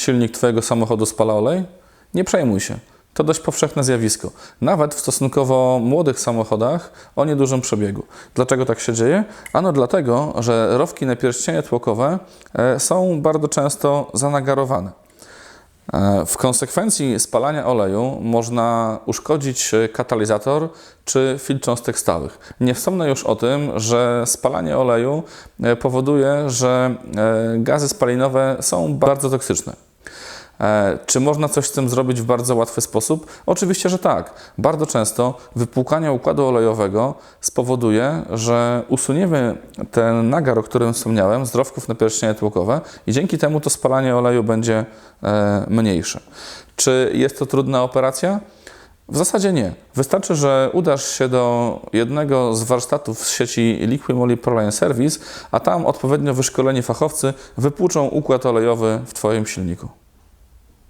silnik Twojego samochodu spala olej? Nie przejmuj się. To dość powszechne zjawisko. Nawet w stosunkowo młodych samochodach o niedużym przebiegu. Dlaczego tak się dzieje? Ano dlatego, że rowki na pierścienie tłokowe e, są bardzo często zanagarowane. E, W konsekwencji spalania oleju można uszkodzić e, katalizator czy filtr cząstek stałych. Nie wspomnę już o tym, że spalanie oleju powoduje, że gazy spalinowe są bardzo toksyczne. E, Czy można coś z tym zrobić w bardzo łatwy sposób? Oczywiście, że tak. Bardzo często wypłukanie układu olejowego spowoduje, że usuniemy ten nagar, o którym wspomniałem, z rowków na pierścienie tłokowe i dzięki temu to spalanie oleju będzie e, mniejsze. Czy jest to trudna operacja? W zasadzie nie. Wystarczy, że udasz się do jednego z warsztatów z sieci Liqui Moly Proline Service, a tam odpowiednio wyszkoleni fachowcy wypłuczą układ olejowy w Twoim silniku.